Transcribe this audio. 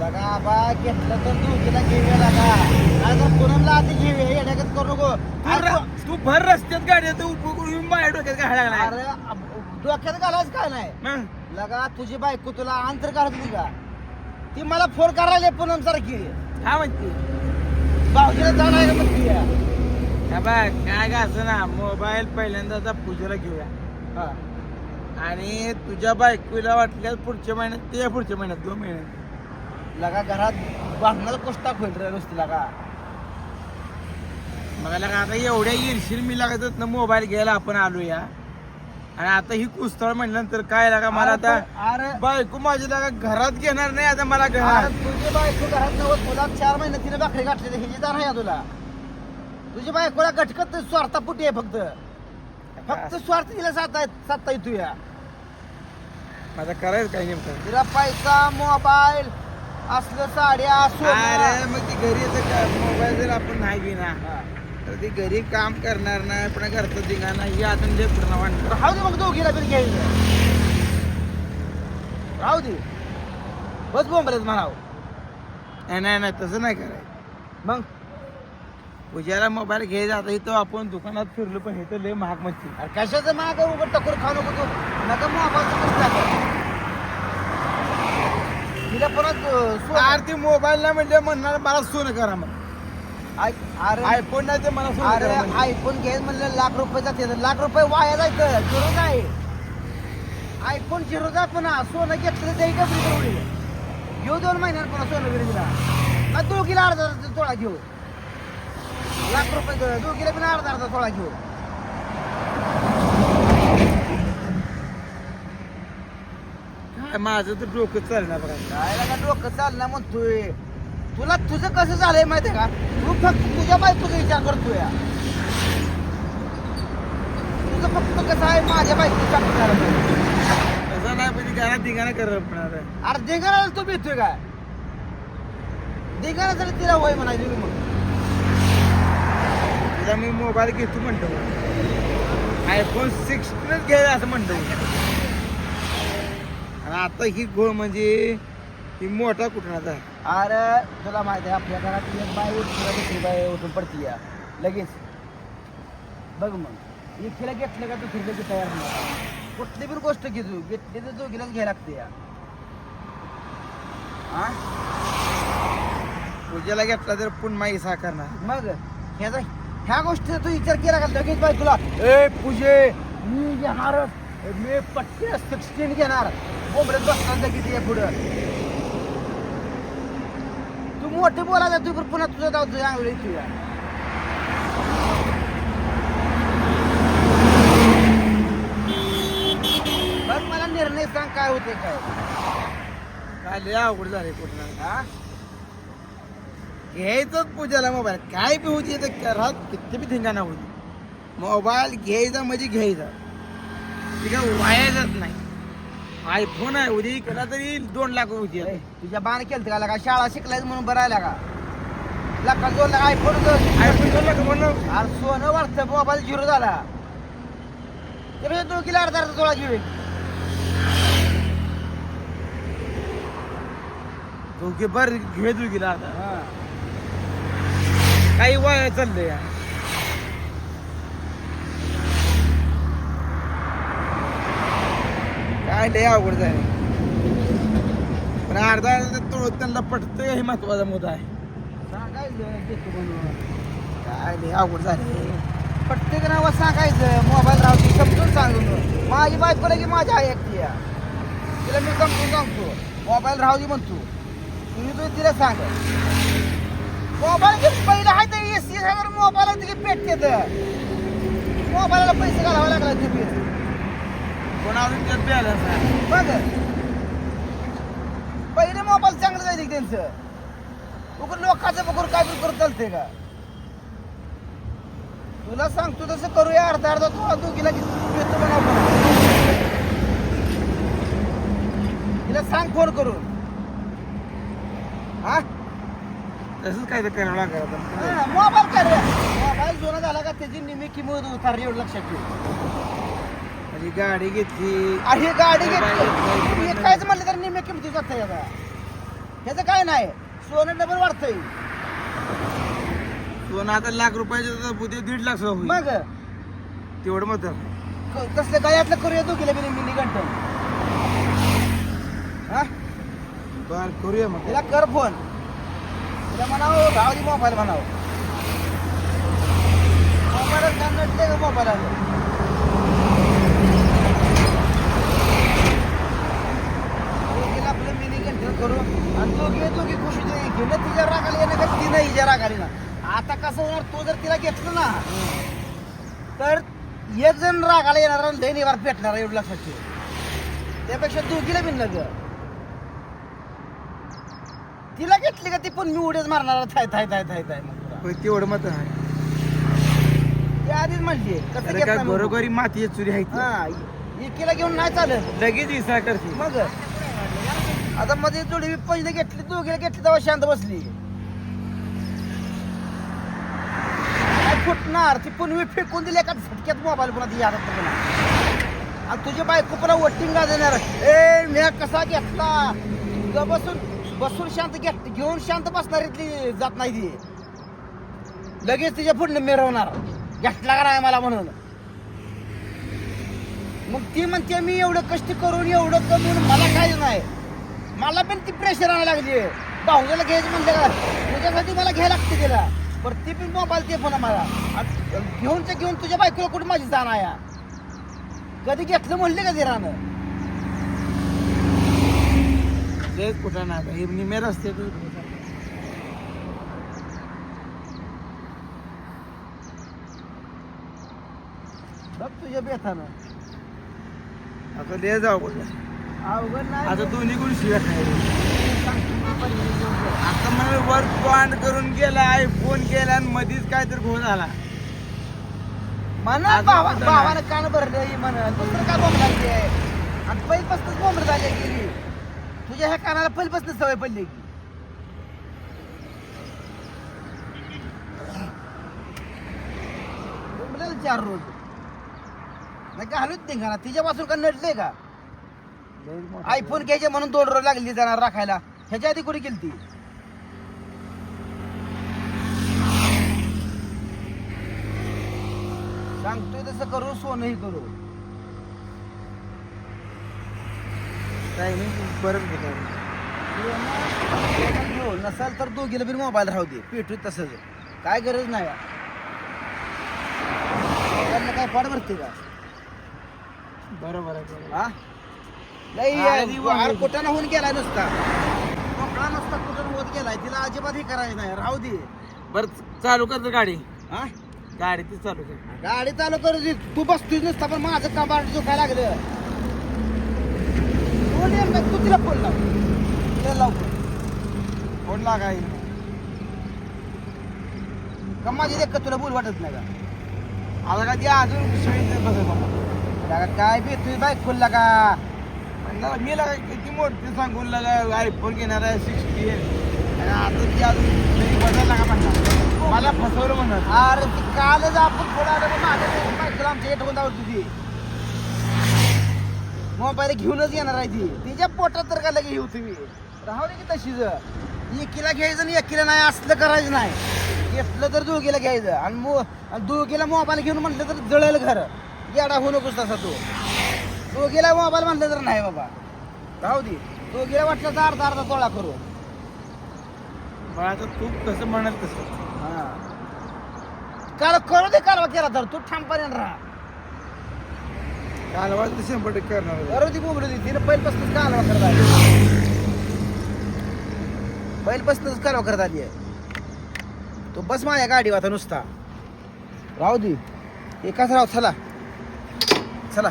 लगा आबा घेतलं तर तू तिला घेऊया लगा नाही तर पूनमला आधी घेऊया? येण्यागत करू नको. तू अरे तू भर रस्त्यात गाडी उभं माझ्या डोक्यात काय लागला अरे, अब- डोक्यात घालायच काय नाही? मग? लगा तुझी बायको तुला अंतर काढत नाही का? ती मला फोन करायला पूनम सारखी काय म्हणते. भाऊजीला जाणार म्हणती हा बघ काय का असं ना मोबाईल पहिल्यांदा पूजेला घेऊया. हा. आणि तुझ्या बायकोला वाटल्यास पुढच्या महिन्यात ते पुढच्या महिन्यात दोन महिन्यात. लगा घरात भांडणाला कोष्टा खोल रे नुसती लगा. मग लगा आता एवढ्या येरशील मी लागत ना मोबाईल घ्यायला आपण आलो या आणि आता ही कुस्तळ म्हटल्यानंतर काय लागा मला आता अरे बायको माझी लागा घरात घेणार नाही आता मला घरात. तुझी बायको घरात नव्हत तुला चार महिने तिने भाकरी घातलेली ह्याची जाण आहे तुला. तुझी बायकोला गटकत स्वार्थापुटी आहे फक्त. फक्त स्वार्थ तिला साधता साधता येतो या माझा करायचं काय नेमकं तिला पैसा मोबाईल असलं साड्या. अरे मग ती घरी येतं मोबाईल जर आपण नाही घेणार हा. तर ती घरी काम करणार नाही पण घरचं दिगा नाही आता लेकरं तर वाटतं. राहू दे मग दोघीला बिल घ्यायचं राहू दे. बस बोंबलेत म्हणाव नाही नाही नाही तसं नाही करायचं. मग? पूजाला मोबाईल घ्यायचा आता इथं आपण दुकानात फिरलो पण इथं लय महाग मच्छी. अरे कशाचं माग उघड टकोर खाऊ नको तू. नका मोबाईल तिला परत अरे ते मोबाईल नाही म्हणजे म्हणणार मला सोनं करा मग अरे. आयफोन नाही ते मला सोनं अरे करा. आयफोन घ्यायचं म्हणलं लाख रुपये जाते. लाख रुपये वाया जायचं. झिरो काय आयफोन झिरो जा पुन्हा. सोनं घेतलं ते डबरी तेवढी घेऊ दोन महिन्यात पुन्हा सोनं बिरीला का दोघीला अर्धा अर्धा तोळा घेऊ. लाख रुपये दोघीला पण अर्धा अर्धा तोळा घेऊ. माझं तर डोकं चालणार बघा. काय लागा डोकं चालणार म्हणतोय. तुला तुझं कसं झालंय माहितीये का? तू फक्त तुझ्या बायकोचा विचार करतोय. तुझं फक्त कसं आहे? माझ्या बायकोचा विचार करतोय. तसं नाही पण घरात करत पण आता अरे देगाला तू भेटतोय काय? जर तिला वय म्हणायची मग. तिला मी मोबाईल घेतो म्हणतो. आयफोन सिक्स्टीनच घ्यायला असं म्हणतो. आणि आता ही घोळ म्हणजे ही मोठा कुठून आता अरे तुला माहीत आहे आपल्या घरात एक बाय उठून दुसरी बाय उठून पडती या लगेच. बघ मग एकीला घेतलं का दुसरी लगेच तयार होणार कुठली पण गोष्ट घे तू घेतली तर दोघीलाच घ्यायला लागते या. हा पूजेला घेतला तर पुन्हा इसा करणार मग ह्याचा ह्या गोष्टीचा तू विचार केला का लगेच बाय तुला? ए पूजे! मी घेणारच. मी पट्टी सिक्स्टीन घेणार. बोंबडत बसणार किती ये पुढं. तू मोठे बोलायला तू पुन्हा तुझं जाऊ तुझ्या अंगठी तुझ्या बघ मला निर्णय सांग काय होते काय काय लय अवघड झाले पूर्ण. हा? घ्यायचंच पूजाला मोबाईल. काय बी होती तर घरात किती बी धिंगाणा होती मोबाईल घ्यायचा म्हणजे घ्यायचा. ती काय वायाचाच नाही आयफोन आहे उद्या केला तरी दोन लाख होती तुझ्या बाण केलं का? लागा शाळा शिकलायच म्हणून बरं आहे लागा लाखा दोन लाख. आयफोन आयफोन दोन लाख म्हणलं अरे सोनं वाटतं मोबाईल झिरो झाला. ते दोघीला अर्धा अर्धा तोळा घेऊ दोघे बर घे दोघीला आता. काही वाया चाललंय. लय अवघड झाले पण अर्धा तोड त्यांना पटतंय हे महत्त्वाचा मुद्दा आहे. काय लय अवघड झाले प्रत्येक नाव सांगायचं मोबाईल राहतो समजून सांगून माझी बायकोला की माझी आई आहे. तिला मी समजून सांगतो. मोबाईल राहू दे म्हणतो. तुम्ही तू तिला सांग. मोबाईल जे पहिलं आहे तर एस हजार मोबाईल तिथे पेटते मोबाईलला पैसे घालावे लागला तुम्ही कोण अजून त्यात बॅलन्स आहे बघ. पहिले मोबाईल चांगलं जायचे त्यांचं? उगर लोकांचं बघून काय बी चालते का? तुला सांगतो तसं करूया अर्धा अर्धा तू दोघीला घेतो म्हणा आपण. तिला सांग फोन करून. हा? तसंच काय तर करावं लागेल मोबाईल कर. मोबाईल जुना झाला का त्याची निमी किंमत उतारली एवढं लक्षात ठेव. म्हणजे गाडी घेतली. अरे ही गाडी घेतली. हे कायच म्हणलं तर निम्या किमती जात आता. ह्याचं काय नाही. सोनं डबल वाढतंय. सोनं आता लाख रुपयाचं उद्या दीड लाख होईल. मग? तेवढं मत क- कसलं गळ्यातलं करूया दोघीला बिनी मिनी गंटन हा? बर करूया मग. तिला कर फोन. तिला म्हणावं भावली मोबाईल म्हणावं. मोबाईल का मोबाईल आलं दोघीला आपलं मिनी गंटन करू. आणि दोघी दोघी खुशी दे घेणं तिच्या रागाला येणं का ती नाही हिच्या रागाली ना आता कसं होणार तो जर तिला घेतलं ना तर एक जण रागाला येणार आणि लई निवार पेटणार एवढं लक्षात ठेव. त्यापेक्षा दोघीला बिनलं ग तिला घेतली का ती पण मी उड्याच मारणार थाय थाय थाय थाय थाय तेवढं मत आहे. ती आधीच म्हणली कसं अरे काय म्हणून. घरोघरी माती चुरी आहे ती. हा एकीला घेऊन नाही चालत. लगेच इसा करते मग? आता मध्ये जोडी पहिले घेतली दोघीला घेतली तेव्हा शांत बसली. काय फुटणार? ती पुन्हा फेकून दिली एका झटक्यात मोबाईल पुन्हा ती यादात पुन्हा आणि तुझी बायको पुन्हा वट्टिंग देणार ए मी कसा घेतला? तुझं बसून बसून शांत घेत घेऊन शांत बसणार इथली जात नाही ती. लगेच तिच्या पुढनं मिरवणार. घेतला का नाही मला म्हणून? मग ती म्हणते मी एवढं कष्ट करून एवढं कमवून मला काय नाही मला पण ती प्रेशर आणायला लागली. भाऊजाला घ्यायचं म्हणलं का? तुझ्यासाठी मला घ्यायला लागते तिला पण ती पण मोबाईल ते फोन मला घेऊन ते घेऊन तुझ्या बायकोला कुठं माझी जाण आहे? कधी घेतलं म्हणले का तिरानं ते कुठं नाही हे निमे रस्ते बघ तुझ्या बेथानं आता दे जाऊ बोल अवघड नाही. आता दोन्ही गुण शिव्या खायला आता मला वर्क बॉन्ड करून गेला फोन केला आणि मधीच काहीतरी घोळ झाला. म्हणा भावा भावानं कान भरलं ही म्हण. दुसरं काय बोंब लागली आणि पहिल्यापासूनच बोंब झाली गेली. तुझ्या ह्या कानाला पहिल्यापासून सवय पडली की बोंबलेलं चार रोज. नाही का हलूच नाही का ना तिच्यापासून का नडले का? आयफोन घ्यायचे म्हणून दोन रोज लागली जाणार राखायला. ह्याच्या आधी कुठे गेली ती सांगतोय तसं करू सोनही करू. काही नाही बरं घेतो घेऊ नसाल तर दोघीला बी मोबाईल राहू दे. पेटू तसंच. काय गरज नाही. काय फाड भरते का? बरोबर आहे. हा? आधी वर. कुठं होऊन गेलाय नुसता? मोकळा नुसता कुठं होत गेलाय तिला अजिबात हे करायचं नाही. राहू दे. बरं चालू कर गाडी. हा? गाडी ती चालू कर. गाडी चालू करू दे तू बसतोय नुसता पण माझं जो काय लागलं? तू नेमकं तू तिला फोन लाव. तिला लाव phone. फोन लागाय का माझी देख तुला बोल वाटत नाही का? आता का ती अजून शिवाय बसत काय बी तुझी बाईक खोलला का? मी लागा किती मोठी सांगून लागा आयफोन घेणार आहे सिक्स्टी आणि आता ती अजून बदलला का म्हणणार मला फसवलं म्हणत अरे ती कालच आपण थोडा आलं माझ्या बायकोला आमच्या येत मोबाईल घेऊनच येणार आहे ती. तिच्या पोटात तर का लगे येऊ तुम्ही? राहू दे की तशीच. एकीला घ्यायचं आणि एकीला नाही असलं करायचं नाही. घेतलं तर दोघीला घ्यायचं. आणि मो दोघीला मोबाईल घेऊन म्हटलं तर जळेल घर. गेडा होऊ नकोस तसा तू. दोघीला मोबाईल म्हटलं तर नाही बाबा. राहू दे. दोघीला वाटलं तर अर्धा अर्धा तोळा करू. बाळाचं तू कसं म्हणाल तसं? हा. काल करू दे कालवा केला तर तू ठामपणे राहा. कालवा तर शंभर टक्के करणार आहे. करू ती बोंबलू दे. तिने पहिल्यापासूनच कालवा करत आली. पहिल्यापासूनच कालवा करत आली आहे. तो बस माझ्या गाडीवर आता नुसता. राहू दे. एकाच राहू चला. चला.